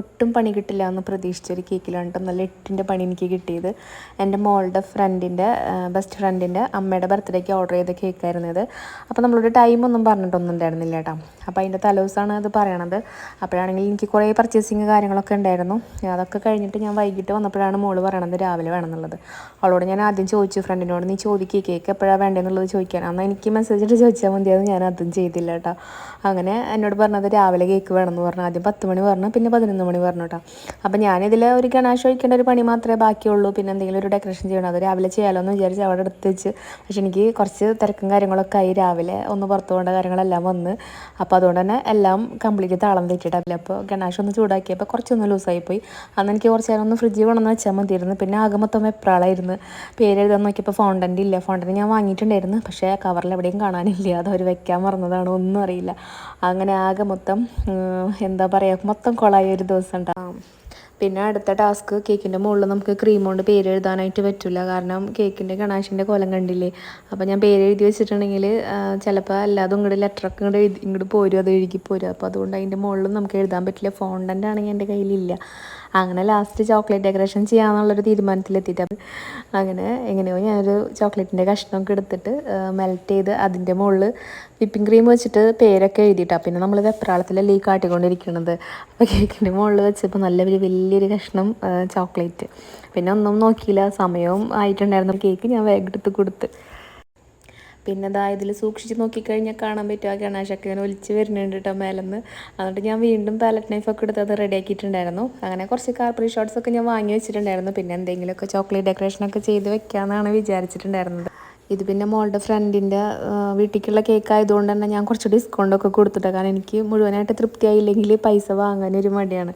ഒട്ടും പണി കിട്ടില്ല എന്ന് പ്രതീക്ഷിച്ചൊരു കേക്കിലാണ് കേട്ടോ നല്ല എട്ടിന്റെ പണി എനിക്ക് കിട്ടിയത്. എന്റെ മോളുടെ ഫ്രണ്ടിന്റെ ബെസ്റ്റ് ഫ്രണ്ടിന്റെ അമ്മയുടെ ബർത്ത്ഡേക്ക് ഓർഡർ ചെയ്ത കേക്കായിരുന്നു ഇത്. അപ്പോൾ നമ്മളൊരു ടൈമൊന്നും പറഞ്ഞിട്ടൊന്നും ഉണ്ടായിരുന്നില്ല കേട്ടോ. അപ്പോൾ അതിന്റെ തലേസാണ് അത് പറയണത്. അപ്പോഴാണെങ്കിൽ എനിക്ക് കുറേ പർച്ചേസിങ് കാര്യങ്ങളൊക്കെ ഉണ്ടായിരുന്നു. അതൊക്കെ കഴിഞ്ഞിട്ട് ഞാൻ വൈകിട്ട് വന്നപ്പോഴാണ് മോൾ പറയണത് രാവിലെ വേണമെന്നുള്ളത്. അവളോട് ഞാൻ ആദ്യം ചോദിച്ചു ഫ്രണ്ടിനോട് നീ ചോദിക്കുക കേക്ക് എപ്പോഴാണ് വേണ്ടതെന്നുള്ളത് ചോദിക്കാൻ. അന്ന് എനിക്ക് മെസ്സേജ് ഇട്ട് ചോദിച്ചാൽ മതിയായിരുന്നു ഞാൻ അതും ചെയ്തില്ല കേട്ടോ. അങ്ങനെ എന്നോട് പറഞ്ഞത് രാവിലെ കേക്ക് വേണമെന്ന് പറഞ്ഞു. ആദ്യം പത്ത് മണി പറഞ്ഞു പിന്നെ പതിനൊന്ന് മണി പറഞ്ഞു കേട്ടോ അപ്പം ഞാനിതിൽ ഒരു ഗണാശ് ഒഴിക്കേണ്ട ഒരു പണി മാത്രമേ ബാക്കിയുള്ളൂ. പിന്നെ എന്തെങ്കിലും ഒരു ഡെക്കറേഷൻ ചെയ്യണം. അത് രാവിലെ ചെയ്യാമല്ലോ എന്ന് വിചാരിച്ച് അവിടെ എടുത്ത് വെച്ച്. പക്ഷെ എനിക്ക് കുറച്ച് തിരക്കും കാര്യങ്ങളൊക്കെ ആയി രാവിലെ ഒന്ന് പുറത്ത് പോകേണ്ട കാര്യങ്ങളെല്ലാം വന്ന്. അപ്പോൾ അതുകൊണ്ട് തന്നെ എല്ലാം കംപ്ലീറ്റ് താളം തെറ്റിയിട്ടില്ല അപ്പോൾ ഗണാശ് ഒന്ന് ചൂടാക്കിയപ്പോൾ കുറച്ചൊന്ന് ലൂസായിപ്പോയി. അന്ന് എനിക്ക് കുറച്ച് നേരം ഒന്ന് ഫ്രിഡ്ജിൽ കൊണ്ടുവന്ന് വെച്ചാൽ മതിയായിരുന്നു. പിന്നെ ആകെ മൊത്തം എപ്രാളായിരുന്നു പേര് എഴുതാൻ നോക്കിയപ്പോൾ ഫോണ്ടന്റ് ഇല്ല. ഫോണ്ടന്റ് ഞാൻ വാങ്ങിയിട്ടുണ്ടായിരുന്നു. പക്ഷേ കവറിൽ എവിടെയും കാണാനില്ല. അത് അവർ വെക്കാൻ മറന്നതാണോ ഒന്നും അറിയില്ല. അങ്ങനെ ആകെ മൊത്തം എന്താ പറയുക മൊത്തം കൊളായി ഒരു ദിവസം ഉണ്ടാകും പിന്നെ അടുത്ത ടാസ്ക് കേക്കിന്റെ മുകളിൽ നമുക്ക് ക്രീം കൊണ്ട് പേര് എഴുതാനായിട്ട് പറ്റില്ല കാരണം കേക്കിന്റെ ഗണാഷിന്റെ കോലം കണ്ടില്ലേ? അപ്പോൾ ഞാൻ പേര് എഴുതി വെച്ചിട്ടുണ്ടെങ്കിൽ ചിലപ്പോൾ അല്ലാതെ ഇങ്ങോട്ട് ലെറ്ററൊക്കെ ഇങ്ങോട്ട് എഴുതി ഇങ്ങോട്ട് പോരും അത് എഴുതി പോരും അപ്പോൾ അതുകൊണ്ട് അതിന്റെ മുകളിലും നമുക്ക് എഴുതാൻ പറ്റില്ല. ഫോണ്ടന്റ് ആണെങ്കിൽ എന്റെ കയ്യിലില്ല. അങ്ങനെ ലാസ്റ്റ് ചോക്ലേറ്റ് ഡെക്കറേഷൻ ചെയ്യാന്നുള്ളൊരു തീരുമാനത്തിലെത്തിയിട്ട് അങ്ങനെ എങ്ങനെയോ ഞാനൊരു ചോക്ലേറ്റിന്റെ കഷ്ണമൊക്കെ എടുത്തിട്ട് മെൽറ്റ് ചെയ്ത് അതിന്റെ മുകളിൽ വിപ്പിംഗ് ക്രീം വെച്ചിട്ട് പേരൊക്കെ എഴുതിയിട്ടാണ് പിന്നെ നമ്മൾ വെപ്രാളത്തിലല്ലേ ഈ കാട്ടിക്കൊണ്ടിരിക്കുന്നത് അപ്പോൾ കേക്കിന്റെ മുകളിൽ വെച്ചപ്പോൾ നല്ല ഒരു വലിയൊരു കഷ്ണം ചോക്ലേറ്റ് പിന്നെ ഒന്നും നോക്കിയില്ല. സമയവും ആയിട്ടുണ്ടായിരുന്നു. കേക്ക് ഞാൻ വേഗം എടുത്ത് കൊടുത്ത്. പിന്നെ ദാ ഇതിൽ സൂക്ഷിച്ച് നോക്കിക്കഴിഞ്ഞാൽ കാണാൻ പറ്റും ആ ഗണേശൊക്കെ ഇങ്ങനെ ഒലിച്ച് വരുന്നുണ്ട് കേട്ടോ മേലെന്ന്. എന്നിട്ട് ഞാൻ വീണ്ടും പാലറ്റ് നൈഫൊക്കെ എടുത്ത് അത് റെഡി ആക്കിയിട്ടുണ്ടായിരുന്നു. അങ്ങനെ കുറച്ച് കാർപ്പറി ഷോർട്സ് ഒക്കെ ഞാൻ വാങ്ങി വെച്ചിട്ടുണ്ടായിരുന്നു. പിന്നെ എന്തെങ്കിലുമൊക്കെ ചോക്ലേറ്റ് ഡെക്കറേഷനൊക്കെ ചെയ്ത് വെക്കാമെന്നാണ് വിചാരിച്ചിട്ടുണ്ടായിരുന്നത്. ഇത് പിന്നെ മോളുടെ ഫ്രണ്ടിന്റെ വീട്ടിലേക്കുള്ള കേക്ക് ആയതുകൊണ്ട് തന്നെ ഞാൻ കുറച്ച് ഡിസ്കൗണ്ട് ഒക്കെ കൊടുത്തിട്ട്. കാരണം എനിക്ക് മുഴുവനായിട്ട് തൃപ്തിയായില്ലെങ്കിൽ പൈസ വാങ്ങാനൊരു മടിയാണ്.